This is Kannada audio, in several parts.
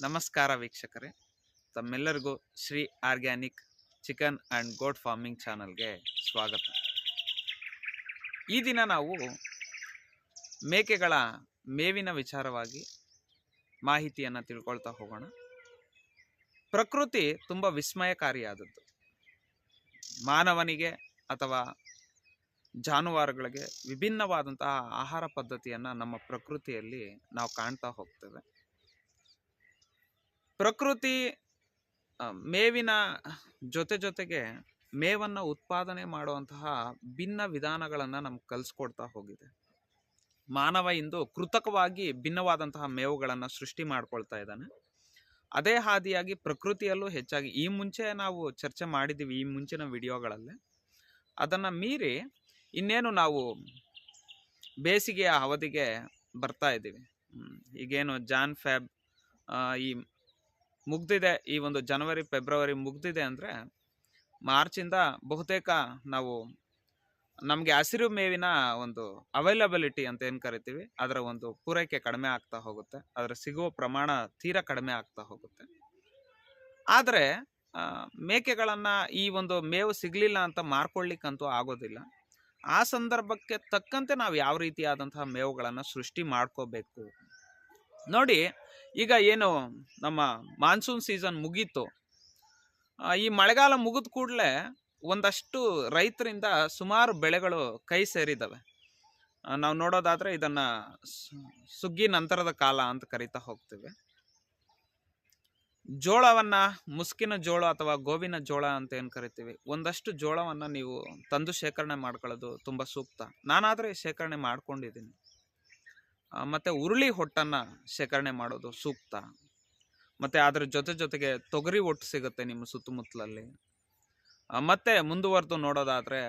ನಮಸ್ಕಾರ ವೀಕ್ಷಕರೇ. ತಮ್ಮೆಲ್ಲರಿಗೂ Shri organic chicken and goat farming ಚಾನಲ್ಗೆ ಸ್ವಾಗತ. ಈ ದಿನ ನಾವು ಮೇಕೆಗಳ ಮೇವಿನ ವಿಚಾರವಾಗಿ ಮಾಹಿತಿಯನ್ನು ತಿಳ್ಕೊಳ್ತಾ ಹೋಗೋಣ. ಪ್ರಕೃತಿ ತುಂಬ ವಿಸ್ಮಯಕಾರಿಯಾದದ್ದು. ಮಾನವನಿಗೆ ಅಥವಾ ಜಾನುವಾರುಗಳಿಗೆ ವಿಭಿನ್ನವಾದಂತಹ ಆಹಾರ ಪದ್ಧತಿಯನ್ನು ನಮ್ಮ ಪ್ರಕೃತಿಯಲ್ಲಿ ನಾವು ಕಾಣ್ತಾ ಹೋಗ್ತೇವೆ. ಪ್ರಕೃತಿ ಮೇವಿನ ಜೊತೆ ಜೊತೆಗೆ ಮೇವನ್ನು ಉತ್ಪಾದನೆ ಮಾಡುವಂತಹ ಭಿನ್ನ ವಿಧಾನಗಳನ್ನು ನಮ್ಗೆ ಕಲಿಸ್ಕೊಡ್ತಾ ಹೋಗಿದೆ. ಮಾನವ ಇಂದು ಕೃತಕವಾಗಿ ಭಿನ್ನವಾದಂತಹ ಮೇವುಗಳನ್ನು ಸೃಷ್ಟಿ ಮಾಡ್ಕೊಳ್ತಾ ಇದ್ದಾನೆ. ಅದೇ ಹಾದಿಯಾಗಿ ಪ್ರಕೃತಿಯಲ್ಲೂ ಹೆಚ್ಚಾಗಿ, ಈ ಮುಂಚೆ ನಾವು ಚರ್ಚೆ ಮಾಡಿದ್ದೀವಿ ಈ ಮುಂಚಿನ ವಿಡಿಯೋಗಳಲ್ಲಿ. ಅದನ್ನು ಮೀರಿ ಇನ್ನೇನು ನಾವು ಬೇಸಿಗೆಯ ಅವಧಿಗೆ ಬರ್ತಾ ಇದ್ದೀವಿ. ಈಗೇನು ಜಾನ್ ಫ್ಯಾಬ್ ಈ ಮುಗ್ದಿದೆ ಈ ಒಂದು ಜನವರಿ, ಫೆಬ್ರವರಿ ಮುಗ್ದಿದೆ ಅಂದರೆ ಮಾರ್ಚಿಂದ ಬಹುತೇಕ ನಾವು ನಮಗೆ ಹಸಿರು ಮೇವಿನ ಒಂದು ಅವೈಲಬಿಲಿಟಿ ಅಂತ ಏನು ಕರಿತೀವಿ, ಅದರ ಒಂದು ಪೂರೈಕೆ ಕಡಿಮೆ ಆಗ್ತಾ ಹೋಗುತ್ತೆ, ಅದರ ಸಿಗುವ ಪ್ರಮಾಣ ತೀರಾ ಕಡಿಮೆ ಆಗ್ತಾ ಹೋಗುತ್ತೆ. ಆದರೆ ಮೇಕೆಗಳನ್ನು ಈ ಒಂದು ಮೇವು ಸಿಗಲಿಲ್ಲ ಅಂತ ಮಾರ್ಕೊಳ್ಳಿಕ್ಕಂತೂ ಆಗೋದಿಲ್ಲ. ಆ ಸಂದರ್ಭಕ್ಕೆ ತಕ್ಕಂತೆ ನಾವು ಯಾವ ರೀತಿಯಾದಂತಹ ಮೇವುಗಳನ್ನು ಸೃಷ್ಟಿ ಮಾಡ್ಕೋಬೇಕು? ನೋಡಿ, ಈಗ ಏನು ನಮ್ಮ ಮಾನ್ಸೂನ್ ಸೀಸನ್ ಮುಗೀತು. ಈ ಮಳೆಗಾಲ ಮುಗಿದ ಕೂಡಲೇ ಒಂದಷ್ಟು ರೈತರಿಂದ ಸುಮಾರು ಬೆಳೆಗಳು ಕೈ ಸೇರಿದ್ದಾವೆ ನಾವು ನೋಡೋದಾದರೆ ಇದನ್ನು ಸುಗ್ಗಿ ನಂತರದ ಕಾಲ ಅಂತ ಕರಿತಾ ಹೋಗ್ತೀವಿ. ಜೋಳವನ್ನು ಮುಸ್ಕಿನ ಜೋಳ ಅಥವಾ ಗೋವಿನ ಜೋಳ ಅಂತ ಏನು ಕರಿತೀವಿ, ಒಂದಷ್ಟು ಜೋಳವನ್ನು ನೀವು ತಂದು ಶೇಖರಣೆ ಮಾಡ್ಕೊಳ್ಳೋದು ತುಂಬ ಸೂಕ್ತ. ನಾನಾದರೆ ಶೇಖರಣೆ ಮಾಡ್ಕೊಂಡಿದ್ದೀನಿ. ಮತ್ತೆ ಉರುಳಿ ಹೊಟ್ಟನ್ನ ಶೇಖರಣೆ ಮಾಡೋದು ಸೂಕ್ತ. ಮತ್ತೆ ಅದ್ರ ಜೊತೆ ಜೊತೆಗೆ ತೊಗರಿ ಒಟ್ಟು ಸಿಗುತ್ತೆ ನಿಮ್ಮ ಸುತ್ತಮುತ್ತಲಲ್ಲಿ. ಮತ್ತು ಮುಂದುವರೆದು ನೋಡೋದಾದ್ರೆ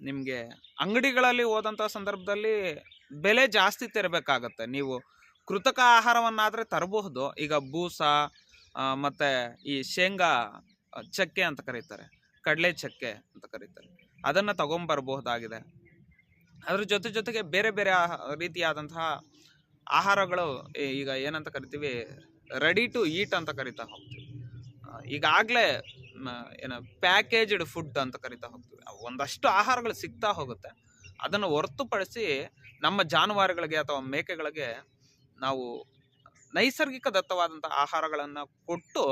ನಿಮಗೆ ಅಂಗಡಿಗಳಲ್ಲಿ ಹೋದಂಥ ಸಂದರ್ಭದಲ್ಲಿ ಬೆಲೆ ಜಾಸ್ತಿ ತೆರಬೇಕಾಗತ್ತೆ. ನೀವು ಕೃತಕ ಆಹಾರವನ್ನಾದರೆ ತರಬಹುದು. ಈಗ ಬೂಸ ಮತ್ತೆ ಈ ಶೇಂಗಾ ಚಕ್ಕೆ ಅಂತ ಕರೀತಾರೆ. ಕಡಲೆ ಚಕ್ಕೆ ಅಂತ ಕರೀತಾರೆ. ಅದನ್ನು ತಗೊಂಬರ್ಬಹುದಾಗಿದೆ. ಅದ್ರ ಜೊತೆ ಜೊತೆಗೆ ಬೇರೆ ಬೇರೆ ರೀತಿಯಾದಂತಹ ಆಹಾರಗಳು ಈಗ ಏನಂತ ಕರಿತೀವಿ ರೆಡಿ ಟು ಈಟ್ ಅಂತ ಕರಿತಾ ಹೋಗ್ತೀವಿ. ಈಗಾಗಲೇ ಏನು ಪ್ಯಾಕೇಜ್ಡ್ ಫುಡ್ ಅಂತ ಕರಿತಾ ಹೋಗ್ತೀವಿ. ಒಂದಷ್ಟು ಆಹಾರಗಳು ಸಿಗ್ತಾ ಹೋಗುತ್ತೆ. ಅದನ್ನು ಹೊರತುಪಡಿಸಿ ನಮ್ಮ ಜಾನುವಾರುಗಳಿಗೆ ಅಥವಾ ಮೇಕೆಗಳಿಗೆ ನಾವು ನೈಸರ್ಗಿಕ ದತ್ತವಾದಂಥ ಆಹಾರಗಳನ್ನು ಕೊಟ್ಟು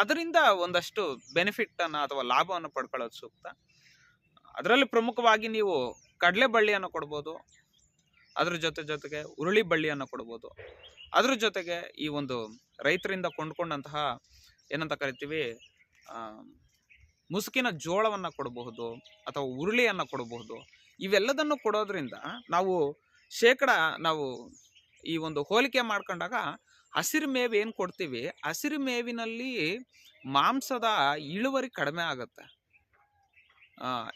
ಅದರಿಂದ ಒಂದಷ್ಟು ಬೆನಿಫಿಟ್ಟನ್ನು ಅಥವಾ ಲಾಭವನ್ನು ಪಡ್ಕೊಳ್ಳೋದು ಸೂಕ್ತ. ಅದರಲ್ಲಿ ಪ್ರಮುಖವಾಗಿ ನೀವು ಕಡಲೆ ಬಳ್ಳಿಯನ್ನು ಕೊಡ್ಬೋದು. ಅದ್ರ ಜೊತೆ ಜೊತೆಗೆ ಉರುಳಿ ಬಳ್ಳಿಯನ್ನು ಕೊಡ್ಬೋದು. ಅದ್ರ ಜೊತೆಗೆ ಈ ಒಂದು ರೈತರಿಂದ ಕೊಂಡ್ಕೊಂಡಂತಹ ಏನಂತ ಕರಿತೀವಿ ಮುಸುಕಿನ ಜೋಳವನ್ನು ಕೊಡಬಹುದು ಅಥವಾ ಉರುಳಿಯನ್ನು ಕೊಡಬಹುದು. ಇವೆಲ್ಲದನ್ನು ಕೊಡೋದ್ರಿಂದ ನಾವು ಶೇಕಡ ನಾವು ಈ ಒಂದು ಹೋಲಿಕೆ ಮಾಡ್ಕೊಂಡಾಗ ಹಸಿರು ಮೇವು ಏನು ಕೊಡ್ತೀವಿ? ಹಸಿರು ಮೇವಿನಲ್ಲಿ ಮಾಂಸದ ಇಳುವರಿ ಕಡಿಮೆ ಆಗುತ್ತೆ.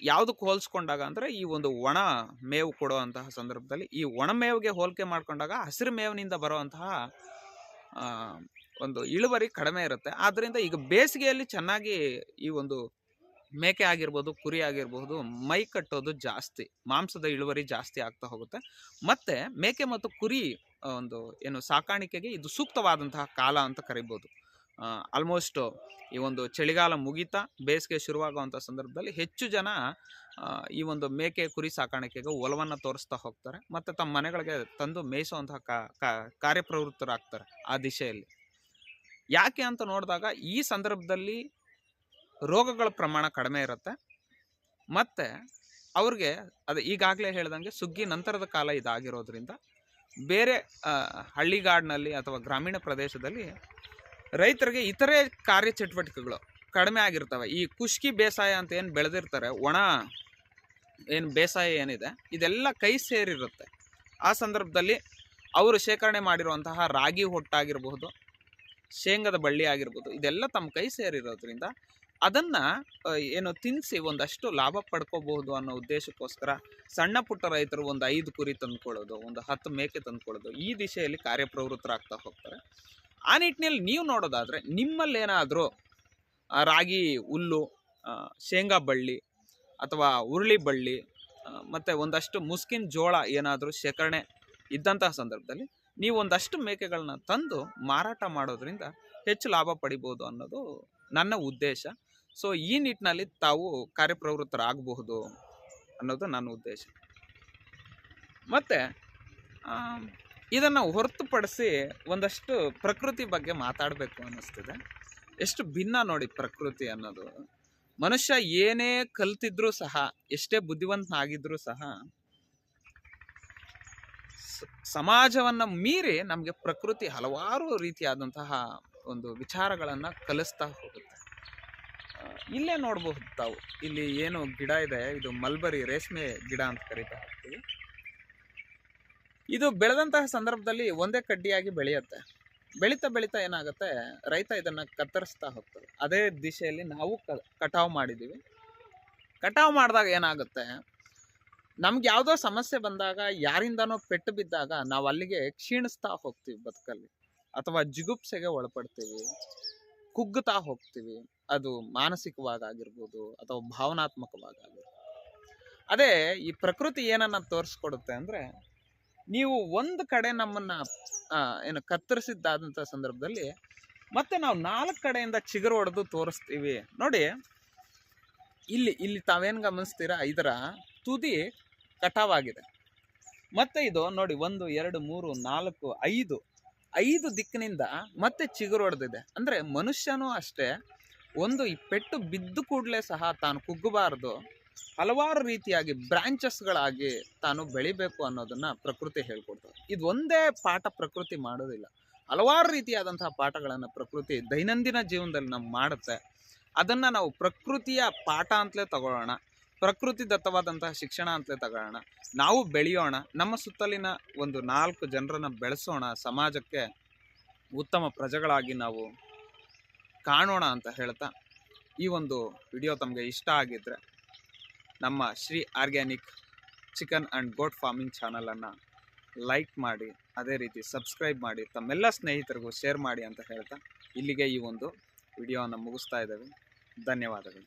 ಯಾವುದಕ್ಕೆ ಹೋಲಿಸ್ಕೊಂಡಾಗ ಅಂದರೆ ಈ ಒಂದು ಒಣ ಮೇವು ಕೊಡುವಂತಹ ಸಂದರ್ಭದಲ್ಲಿ, ಈ ಒಣ ಮೇವಿಗೆ ಹೋಲಿಕೆ ಮಾಡ್ಕೊಂಡಾಗ ಹಸಿರು ಮೇವಿನಿಂದ ಬರುವಂತಹ ಒಂದು ಇಳುವರಿ ಕಡಿಮೆ ಇರುತ್ತೆ. ಆದ್ದರಿಂದ ಈಗ ಬೇಸಿಗೆಯಲ್ಲಿ ಚೆನ್ನಾಗಿ ಈ ಒಂದು ಮೇಕೆ ಆಗಿರ್ಬೋದು, ಕುರಿ ಆಗಿರ್ಬೋದು, ಮೈ ಕಟ್ಟೋದು ಜಾಸ್ತಿ, ಮಾಂಸದ ಇಳುವರಿ ಜಾಸ್ತಿ ಆಗ್ತಾ ಹೋಗುತ್ತೆ. ಮತ್ತೆ ಮೇಕೆ ಮತ್ತು ಕುರಿ ಒಂದು ಏನು ಸಾಕಾಣಿಕೆಗೆ ಇದು ಸೂಕ್ತವಾದಂತಹ ಕಾಲ ಅಂತ ಕರಿಬೋದು. ಆಲ್ಮೋಸ್ಟ್ ಈ ಒಂದು ಚಳಿಗಾಲ ಮುಗಿತಾ ಬೇಸಿಗೆ ಶುರುವಾಗುವಂಥ ಸಂದರ್ಭದಲ್ಲಿ ಹೆಚ್ಚು ಜನ ಈ ಒಂದು ಮೇಕೆ ಕುರಿ ಸಾಕಾಣಿಕೆಗೆ ಒಲವನ್ನು ತೋರಿಸ್ತಾ ಹೋಗ್ತಾರೆ. ಮತ್ತು ತಮ್ಮ ಮನೆಗಳಿಗೆ ತಂದು ಮೇಯಿಸುವಂತಹ ಕಾರ್ಯಪ್ರವೃತ್ತರಾಗ್ತಾರೆ ಆ ದಿಶೆಯಲ್ಲಿ. ಯಾಕೆ ಅಂತ ನೋಡಿದಾಗ ಈ ಸಂದರ್ಭದಲ್ಲಿ ರೋಗಗಳ ಪ್ರಮಾಣ ಕಡಿಮೆ ಇರುತ್ತೆ. ಮತ್ತು ಅವ್ರಿಗೆ ಅದು ಈಗಾಗಲೇ ಹೇಳ್ದಂಗೆ ಸುಗ್ಗಿ ನಂತರದ ಕಾಲ ಇದಾಗಿರೋದ್ರಿಂದ ಬೇರೆ ಹಳ್ಳಿಗಾಡಿನಲ್ಲಿ ಅಥವಾ ಗ್ರಾಮೀಣ ಪ್ರದೇಶದಲ್ಲಿ ರೈತರಿಗೆ ಇತರೆ ಕಾರ್ಯಚಟುವಟಿಕೆಗಳು ಕಡಿಮೆ ಆಗಿರ್ತವೆ. ಈ ಕುಷ್ಕಿ ಬೇಸಾಯ ಅಂತ ಏನು ಬೆಳೆದಿರ್ತಾರೆ, ಒಣ ಏನು ಬೇಸಾಯ ಏನಿದೆ, ಇದೆಲ್ಲ ಕೈ ಸೇರಿರುತ್ತೆ. ಆ ಸಂದರ್ಭದಲ್ಲಿ ಅವರು ಶೇಖರಣೆ ಮಾಡಿರುವಂತಹ ರಾಗಿ ಹೊಟ್ಟಾಗಿರಬಹುದು, ಶೇಂಗದ ಬಳ್ಳಿ ಆಗಿರ್ಬೋದು ಇದೆಲ್ಲ ತಮ್ಮ ಕೈ ಸೇರಿರೋದ್ರಿಂದ ಅದನ್ನು ಏನು ತಿನ್ನಿಸಿ ಒಂದಷ್ಟು ಲಾಭ ಪಡ್ಕೋಬಹುದು ಅನ್ನೋ ಉದ್ದೇಶಕ್ಕೋಸ್ಕರ ಸಣ್ಣ ಪುಟ್ಟ ರೈತರು ಒಂದು ಐದು ಕುರಿ ತಂದುಕೊಳ್ಳೋದು, ಒಂದು ಹತ್ತು ಮೇಕೆ ತಂದುಕೊಳ್ಳೋದು ಈ ದಿಶೆಯಲ್ಲಿ ಕಾರ್ಯಪ್ರವೃತ್ತರಾಗ್ತಾ ಹೋಗ್ತಾರೆ. ಆ ನಿಟ್ಟಿನಲ್ಲಿ ನೀವು ನೋಡೋದಾದರೆ ನಿಮ್ಮಲ್ಲಿ ಏನಾದರೂ ರಾಗಿ, ಹುಲ್ಲು ಶೇಂಗಾ ಬಳ್ಳಿ ಅಥವಾ ಉರುಳಿ ಬಳ್ಳಿ ಮತ್ತು ಒಂದಷ್ಟು ಮುಸ್ಕಿನ ಜೋಳ ಏನಾದರೂ ಶೇಖರಣೆ ಇದ್ದಂತಹ ಸಂದರ್ಭದಲ್ಲಿ ನೀವು ಒಂದಷ್ಟು ಮೇಕೆಗಳನ್ನ ತಂದು ಮಾರಾಟ ಮಾಡೋದ್ರಿಂದ ಹೆಚ್ಚು ಲಾಭ ಪಡಿಬೋದು ಅನ್ನೋದು ನನ್ನ ಉದ್ದೇಶ. ಸೊ ಈ ನಿಟ್ಟಿನಲ್ಲಿ ತಾವು ಕಾರ್ಯಪ್ರವೃತ್ತರಾಗಬಹುದು ಅನ್ನೋದು ನನ್ನ ಉದ್ದೇಶ. ಮತ್ತು ಇದನ್ನು ಹೊರತುಪಡಿಸಿ ಒಂದಷ್ಟು ಪ್ರಕೃತಿ ಬಗ್ಗೆ ಮಾತಾಡಬೇಕು ಅನ್ನಿಸ್ತಿದೆ. ಎಷ್ಟು ಭಿನ್ನ ನೋಡಿ ಪ್ರಕೃತಿ ಅನ್ನೋದು. ಮನುಷ್ಯ ಏನೇ ಕಲ್ತಿದ್ರೂ ಸಹ, ಎಷ್ಟೇ ಬುದ್ಧಿವಂತನಾಗಿದ್ರೂ ಸಹ ಸಮಾಜವನ್ನ ಮೀರಿ ನಮಗೆ ಪ್ರಕೃತಿ ಹಲವಾರು ರೀತಿಯಾದಂತಹ ಒಂದು ವಿಚಾರಗಳನ್ನು ಕಲಿಸ್ತಾ ಹೋಗುತ್ತೆ. ಇಲ್ಲೇ ನೋಡಬಹುದು ತಾವು. ಇಲ್ಲಿ ಏನು ಗಿಡ ಇದೆ, ಇದು ಮಲ್ಬರಿ ರೇಷ್ಮೆ ಗಿಡ ಅಂತ ಕರಿತಾ ಹೋಗ್ತೀವಿ. ಇದು ಬೆಳೆದಂತಹ ಸಂದರ್ಭದಲ್ಲಿ ಒಂದೇ ಕಡ್ಡಿಯಾಗಿ ಬೆಳೆಯುತ್ತೆ. ಬೆಳೀತಾ ಬೆಳೀತಾ ಏನಾಗುತ್ತೆ? ರೈತ ಇದನ್ನು ಕತ್ತರಿಸ್ತಾ ಹೋಗ್ತದೆ ಅದೇ ದಿಶೆಯಲ್ಲಿ ನಾವು ಕಟಾವು ಮಾಡಿದ್ದೀವಿ ಕಟಾವು ಮಾಡಿದಾಗ ಏನಾಗುತ್ತೆ? ನಮ್ಗೆ ಯಾವುದೋ ಸಮಸ್ಯೆ ಬಂದಾಗ, ಯಾರಿಂದನೋ ಪೆಟ್ಟು ಬಿದ್ದಾಗ ನಾವು ಅಲ್ಲಿಗೆ ಕ್ಷೀಣಿಸ್ತಾ ಹೋಗ್ತೀವಿ ಬದುಕಲ್ಲಿ. ಅಥವಾ ಜಿಗುಪ್ಸೆಗೆ ಒಳಪಡ್ತೀವಿ. ಕುಗ್ಗುತ್ತಾ ಹೋಗ್ತೀವಿ. ಅದು ಮಾನಸಿಕವಾಗಿರ್ಬೋದು ಅಥವಾ ಭಾವನಾತ್ಮಕವಾಗಿರ್ಬೋದು ಅದೇ ಈ ಪ್ರಕೃತಿ ಏನನ್ನ ತೋರಿಸ್ಕೊಡುತ್ತೆ ಅಂದ್ರೆ ನೀವು ಒಂದು ಕಡೆ ನಮ್ಮನ್ನ ಏನು ಕತ್ತರಿಸಿದ್ದಾದಂಥ ಸಂದರ್ಭದಲ್ಲಿ ಮತ್ತೆ ನಾವು ನಾಲ್ಕು ಕಡೆಯಿಂದ ಚಿಗುರು ಹೊಡೆದು ತೋರಿಸ್ತೀವಿ. ನೋಡಿ, ಇಲ್ಲಿ ಇಲ್ಲಿ ತಾವೇನು ಗಮನಿಸ್ತೀರಾ? ಇದರ ತುದಿ ಕಟಾವಾಗಿದೆ. ಮತ್ತೆ ಇದು ನೋಡಿ, ಒಂದು, ಎರಡು, ಮೂರು, ನಾಲ್ಕು, ಐದು ಐದು ದಿಕ್ಕಿನಿಂದ ಮತ್ತೆ ಚಿಗುರು ಹೊಡೆದಿದೆ. ಅಂದ್ರೆ ಮನುಷ್ಯನೂ ಅಷ್ಟೇ, ಒಂದು ಈ ಪೆಟ್ಟು ಬಿದ್ದು ಕೂಡಲೇ ಸಹ ತಾನು ಕುಗ್ಗಬಾರದು. ಹಲವಾರು ರೀತಿಯಾಗಿ ಬ್ರಾಂಚಸ್ಗಳಾಗಿ ತಾನು ಬೆಳಿಬೇಕು ಅನ್ನೋದನ್ನ ಪ್ರಕೃತಿ ಹೇಳ್ಕೊಡ್ತದೆ ಇದು ಒಂದೇ ಪಾಠ ಪ್ರಕೃತಿ ಮಾಡೋದಿಲ್ಲ. ಹಲವಾರು ರೀತಿಯಾದಂತಹ ಪಾಠಗಳನ್ನು ಪ್ರಕೃತಿ ದೈನಂದಿನ ಜೀವನದಲ್ಲಿ ನಮ್ಗೆ ಮಾಡುತ್ತೆ. ಅದನ್ನ ನಾವು ಪ್ರಕೃತಿಯ ಪಾಠ ಅಂತಲೇ ತಗೊಳ್ಳೋಣ. ಪ್ರಕೃತಿ ದತ್ತವಾದಂತಹ ಶಿಕ್ಷಣ ಅಂತಲೇ ತಗೊಳ್ಳೋಣ. ನಾವು ಬೆಳೆಯೋಣ. ನಮ್ಮ ಸುತ್ತಲಿನ ಒಂದು ನಾಲ್ಕು ಜನರನ್ನು ಬೆಳೆಸೋಣ. ಸಮಾಜಕ್ಕೆ ಉತ್ತಮ ಪ್ರಜೆಗಳಾಗಿ ನಾವು ಕಾಣೋಣ ಅಂತ ಹೇಳ್ತಾ ಈ ಒಂದು ವಿಡಿಯೋ ತಮಗೆ ಇಷ್ಟ ಆಗಿದ್ರೆ ನಮ್ಮ Shri organic chicken and goat farming ಚಾನಲನ್ನು ಲೈಕ್ ಮಾಡಿ, ಅದೇ ರೀತಿ ಸಬ್ಸ್ಕ್ರೈಬ್ ಮಾಡಿ, ತಮ್ಮೆಲ್ಲ ಸ್ನೇಹಿತರಿಗೂ ಶೇರ್ ಮಾಡಿ ಅಂತ ಹೇಳ್ತಾ ಇಲ್ಲಿಗೆ ಈ ಒಂದು ವಿಡಿಯೋವನ್ನು ಮುಗಿಸ್ತಾ ಇದ್ದೇವೆ. ಧನ್ಯವಾದಗಳು.